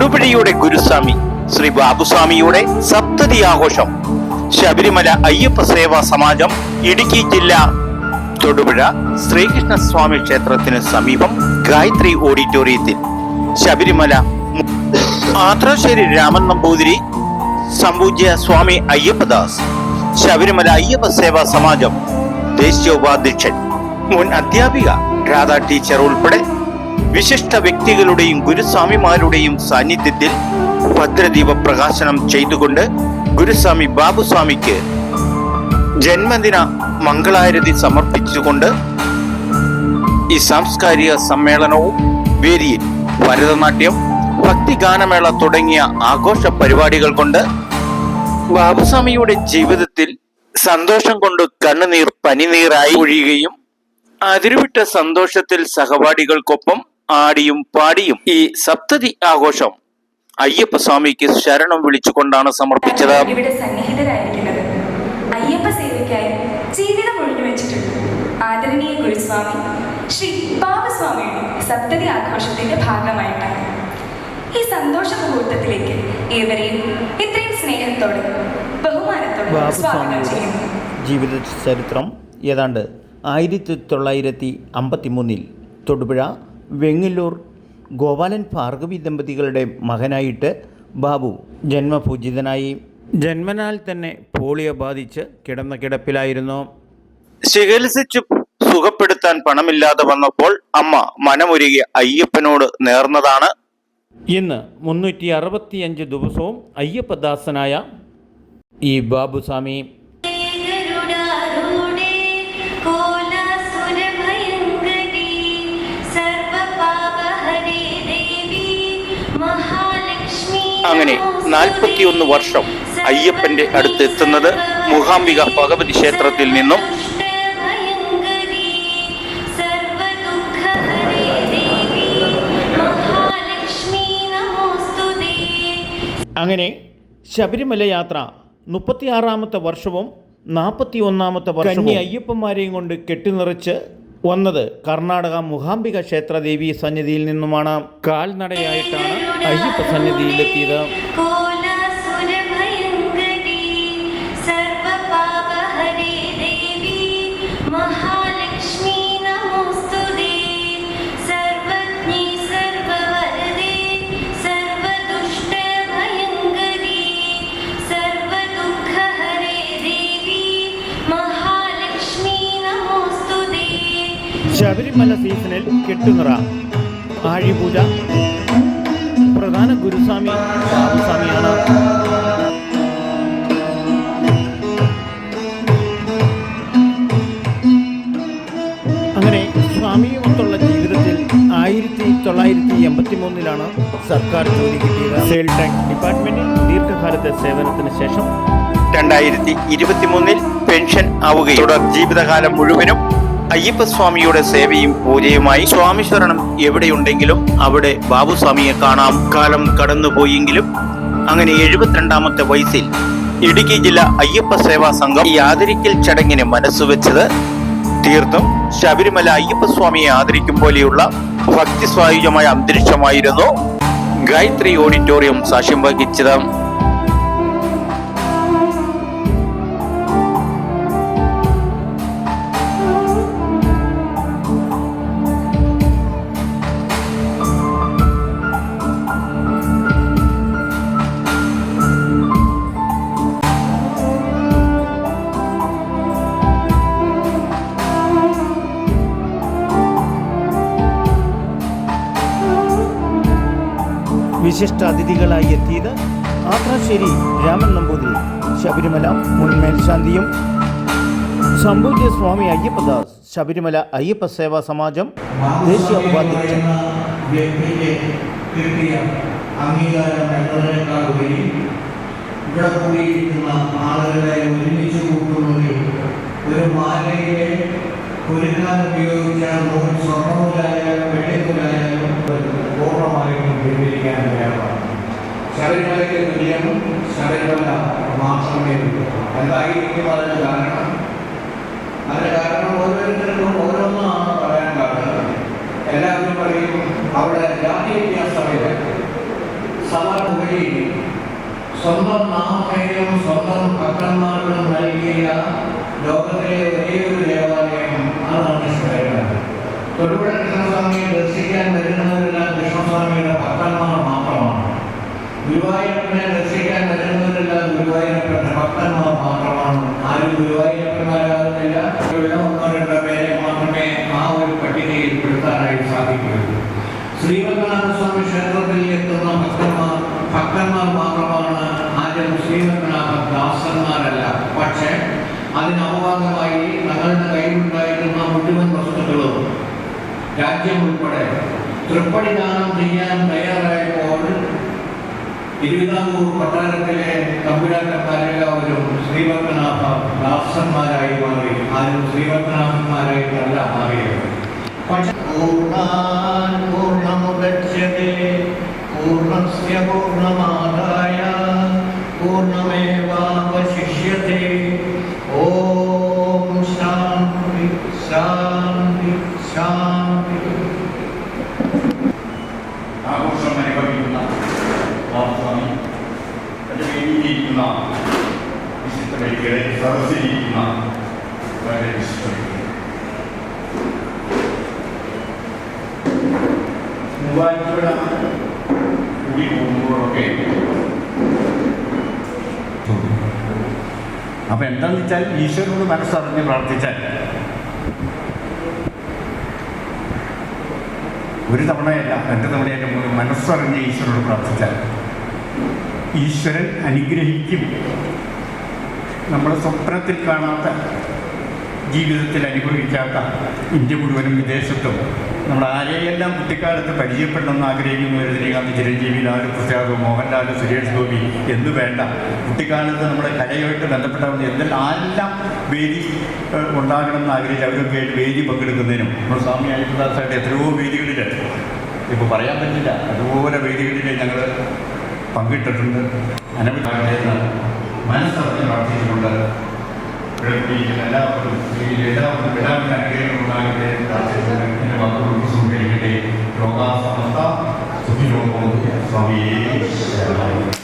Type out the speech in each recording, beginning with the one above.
തൊടുപുഴയുടെ ഗുരുസ്വാമി ശ്രീ ബാബുസ്വാമിയുടെ സപ്തതി ആഘോഷം ശബരിമല അയ്യപ്പ സേവാ സമാജം ഇടുക്കി ജില്ല തൊടുപുഴ ശ്രീകൃഷ്ണ സ്വാമി ക്ഷേത്രത്തിന് സമീപം ഗായത്രി ഓഡിറ്റോറിയത്തിൽ ശബരിമല ആത്രാശ്ശേരി രാമൻ നമ്പൂതിരി സംപൂജ്യ സ്വാമി അയ്യപ്പദാസ് ശബരിമല അയ്യപ്പ സേവാ സമാജം ദേശീയ ഉപാധ്യക്ഷൻ മുൻ അധ്യാപിക രാധ ടീച്ചർ ഉൾപ്പെടെ വിശിഷ്ട വ്യക്തികളുടെയും ഗുരുസ്വാമിമാരുടെയും സാന്നിധ്യത്തിൽ ഭദ്രദീപ പ്രകാശനം ചെയ്തുകൊണ്ട് ഗുരുസ്വാമി ബാബുസ്വാമിക്ക് ജന്മദിന മംഗളാരതി സമർപ്പിച്ചുകൊണ്ട് ഈ സാംസ്കാരിക സമ്മേളനവും വേദിയിൽ ഭരതനാട്യം ഭക്തിഗാനമേള തുടങ്ങിയ ആഘോഷ പരിപാടികൾ കൊണ്ട് ബാബുസ്വാമിയുടെ ജീവിതത്തിൽ സന്തോഷം കൊണ്ട് കണ്ണുനീർ പനിനീറായി ഒഴിയുകയും അതിരുവിട്ട സന്തോഷത്തിൽ സഹപാഠികൾക്കൊപ്പം ആടിയും പാടിയും ഈ സപ്തതി ആഘോഷം അയ്യപ്പ സ്വാമിക്ക് ശരണം വിളിച്ചുകൊണ്ടാണ് സമർപ്പിച്ചത്. ഇവിടെ സന്നിഹിതരായിരിക്കുന്നത്. അയ്യപ്പ സേവയ്ക്കായി ജീവിതം ഒഴിഞ്ഞു വെച്ചിട്ടുണ്ട്. ആദരണീയ ഗുരുസ്വാമി ശ്രീ ബാബസ്വാമിയുടെ സപ്തതി ആഘോഷത്തിന്റെ ഭാഗമായിട്ടാണ്. ഈ സന്തോഷ മുഹൂർത്തത്തിലേക്ക് ഏവരെയും ഇത്രയും സ്നേഹത്തോടെ ബഹുമാനത്തോടെ സ്വാഗതം ചെയ്യുന്നു. ജീവിത ചരിത്രം ഏതാണ്ട് ആയിരത്തി തൊള്ളായിരത്തി അമ്പത്തി മൂന്നിൽ തൊടുപുഴ വെങ്ങല്ലൂർ ഗോപാലൻ ഭാർഗവി ദമ്പതികളുടെ മകനായിട്ട് ബാബു ജന്മപൂജിതനായി ജന്മനാൽ തന്നെ പോളിയോ ബാധിച്ച് കിടന്ന കിടപ്പിലായിരുന്നു. ചികിത്സിച്ച് സുഖപ്പെടുത്താൻ പണമില്ലാതെ വന്നപ്പോൾ അമ്മ മനമൊരുകിയ അയ്യപ്പനോട് നേർന്നതാണ്. ഇന്ന് മുന്നൂറ്റി അറുപത്തിയഞ്ച് ദിവസവും അയ്യപ്പദാസനായ ഈ ബാബുസ്വാമി അങ്ങനെ നാൽപ്പത്തിയൊന്ന് വർഷം അയ്യപ്പന്റെ അടുത്ത് എത്തുന്നത് മൂകാംബിക ഭഗവതി ക്ഷേത്രത്തിൽ നിന്നും. അങ്ങനെ ശബരിമല യാത്ര മുപ്പത്തിയാറാമത്തെ വർഷവും നാൽപ്പത്തി ഒന്നാമത്തെ വർഷം അയ്യപ്പന്മാരെയും കൊണ്ട് കെട്ടിനിറച്ച് വന്നത് കർണാടക മുഹാംബിക ക്ഷേത്രദേവി സന്നിധിയിൽ നിന്നുമാണ്. കാൽനടയായിട്ടാണ് അയ്യപ്പ സന്നിധിയിലെത്തിയത്. ശബരിമല സീസണിൽ കെട്ടുനിറ ആഴിപൂജ. പ്രധാന ഗുരുസ്വാമി ബാബുസ്വാമിയാണ്. അങ്ങനെ സ്വാമിയുമൊത്തുള്ള ജീവിതത്തിൽ ആയിരത്തി തൊള്ളായിരത്തി എൺപത്തി മൂന്നിലാണ് സർക്കാർ ജോലി കിട്ടിയത്. സെയിൽ ടാക്സ് ഡിപ്പാർട്ട്മെന്റിൽ ദീർഘകാലത്തെ സേവനത്തിന് ശേഷം രണ്ടായിരത്തി ഇരുപത്തി മൂന്നിൽ പെൻഷൻ ആവുകയും തുടർ ജീവിതകാലം മുഴുവനും അയ്യപ്പസ്വാമിയുടെ സേവയും പൂജയുമായി സ്വാമി ശരണം എവിടെയുണ്ടെങ്കിലും അവിടെ ബാബുസ്വാമിയെ കാണാം. കാലം കടന്നുപോയെങ്കിലും അങ്ങനെ എഴുപത്തിരണ്ടാമത്തെ വയസ്സിൽ ഇടുക്കി ജില്ല അയ്യപ്പ സേവാ സംഘം ഈ ആദരിക്കൽ ചടങ്ങിന് മനസ്സുവെച്ചത് തീർത്തും ശബരിമല അയ്യപ്പസ്വാമിയെ ആദരിക്കും പോലെയുള്ള ഭക്തിസ്വായുജമായ അന്തരീക്ഷമായിരുന്നു. ഗായത്രി ഓഡിറ്റോറിയം സാക്ഷ്യം വഹിച്ചത് വിശിഷ്ട അതിഥികളായി എത്തിയത് ആത്രാശ്ശേരി രാമൻ നമ്പൂതിരി ശബരിമല മുൻ മേൽശാന്തിയും സംഭൂജ്യ സ്വാമി അയ്യപ്പദാസ് ശബരിമല അയ്യപ്പ സേവാ സമാജം ദേശീയ ഉപാധ്യക്ഷൻ ഒരുമിച്ച് ഒരു മാലയിലെ ഉപയോഗിച്ച സ്വർണമുലായാലും വെള്ളിമുലായാലും പിൻവലിക്കാൻ തയ്യാറാണ് ശബരിമലയ്ക്ക് തുല്യം ശബരിമല മാത്രമേ ഉള്ളൂ എന്തായിരിക്കും അതിന് കാരണം? അതിന് കാരണം ഓരോരുത്തർക്കും ഓരോന്നാണ് പറയാൻ കാരണം എല്ലാവരും പറയും അവിടെ ജാതി വ്യത്യാസമില്ല സഭവഴി സ്വന്തം നാമധൈര്യം സ്വന്തം ഭക്തന്മാർക്കും നൽകിയ ലോകത്തിലെ ഒരേ ഒരു ദേവാലയം അതാണ് ശിവരാമൻ തൊടുപുഴ കൃഷ്ണസ്വാമിയെ ദർശിക്കാൻ വരുന്നവരെല്ലാം കൃഷ്ണസ്വാമിയുടെ ഭക്തന്മാർ മാത്രമാണ്. ഗുരുവായൂരപ്പനെ ദർശിക്കാൻ വരുന്നവരെല്ലാം ഗുരുവായൂരപ്പന്റെ ഭക്തന്മാർ മാത്രമാണ്. ആരും ഗുരുവായൂരപ്പന്മാരാകുന്നില്ല ഒന്നോ രണ്ടോ പേരെ മാത്രമേ ആ ഒരു പട്ടികയിൽ പെടുത്താനായി സാധിക്കുകയുള്ളൂ. ശ്രീപത്മനാഭസ്വാമി ക്ഷേത്രത്തിൽ എത്തുന്ന ഭക്തന്മാർ ഭക്തന്മാർ മാത്രമാണ് ആദ്യം ശ്രീപത്മനാഭ ദാസന്മാരല്ല പക്ഷേ അതിനപവാദമായി തങ്ങളുടെ കയ്യിലുണ്ടായിരുന്ന മുഴുവൻ വസ്തുക്കളും രാജ്യം ഉൾപ്പെടെ തൃപ്പടി ദാനം ചെയ്യാൻ തയ്യാറായപ്പോൾ തിരുവിതാംകൂർ കൊട്ടാരത്തിലെ തമ്പുരാക്കന്മാരെല്ലാവരും ശ്രീപത്മനാഭ ദാസന്മാരായി മാറി. ആരും ശ്രീപത്മനാഭന്മാരായിട്ടല്ല മാറിയത്. പക്ഷേ പൂർണാൻ പൂർണമുദച്യത്തെ വിശുദ്ധ വ്യക്തികളെ സദസ്സിലിരിക്കുന്ന വളരെ വ്യക്തികൾ മൂവാറ്റുപുഴ കൂടി പോകുമ്പോഴൊക്കെ അപ്പൊ എന്താന്ന് വെച്ചാൽ ഈശ്വരനോട് മനസ്സറിഞ്ഞ് പ്രാർത്ഥിച്ചാൽ ഒരു തവണയല്ല രണ്ട് തവണയല്ല മനസ്സറിഞ്ഞ് ഈശ്വരനോട് പ്രാർത്ഥിച്ചാൽ ഈശ്വരൻ അനുഗ്രഹിക്കും. നമ്മൾ സ്വപ്നത്തിൽ കാണാത്ത ജീവിതത്തിൽ അനുഭവിക്കാത്ത ഇന്ത്യ മുഴുവനും വിദേശത്തും നമ്മൾ ആരെയെല്ലാം കുട്ടിക്കാലത്ത് പരിചയപ്പെടണമെന്ന് ആഗ്രഹിക്കുന്നു രജനീകാന്ത് ചിരഞ്ജീവി ലാലു പ്രസാദ് മോഹൻലാൽ സുരേഷ് ഗോപി എന്ന് വേണ്ട. കുട്ടിക്കാലത്ത് നമ്മുടെ കലയുമായിട്ട് ബന്ധപ്പെട്ടവർ എന്തെല്ലാം വേദി ഉണ്ടാകണമെന്ന് ആഗ്രഹിച്ച് അവരൊക്കെ ആയിട്ട് വേദി പങ്കെടുക്കുന്നതിനും നമ്മുടെ സ്വാമി അയ്യപ്പദാസായിട്ട് എത്രയോ വേദികളിൽ ഇപ്പോൾ പറയാൻ പറ്റില്ല അതുപോലെ വേദികളിൽ ഞങ്ങൾ പങ്കിട്ടിട്ടുണ്ട്. അനവധി മനസ്സറിഞ്ഞ് പ്രാർത്ഥിച്ചുകൊണ്ട് പ്രകൃതിയിൽ എല്ലാവർക്കും എല്ലാവർക്കും എല്ലാവരും അനുഗ്രഹങ്ങൾ ഉണ്ടാകട്ടെ പ്രാർത്ഥിച്ചുകൊണ്ട് എന്റെ മക്കളോട് സുഖിക്കട്ടെ ലോകാസമസ്ത സ്വാമിയേ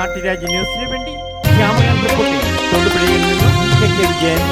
നാട്ടുരാജ്യ ന്യൂസിന് വേണ്ടി റിപ്പോർട്ടിംഗ് തൊടുപുഴയിൽ നിന്നും വിജയൻ.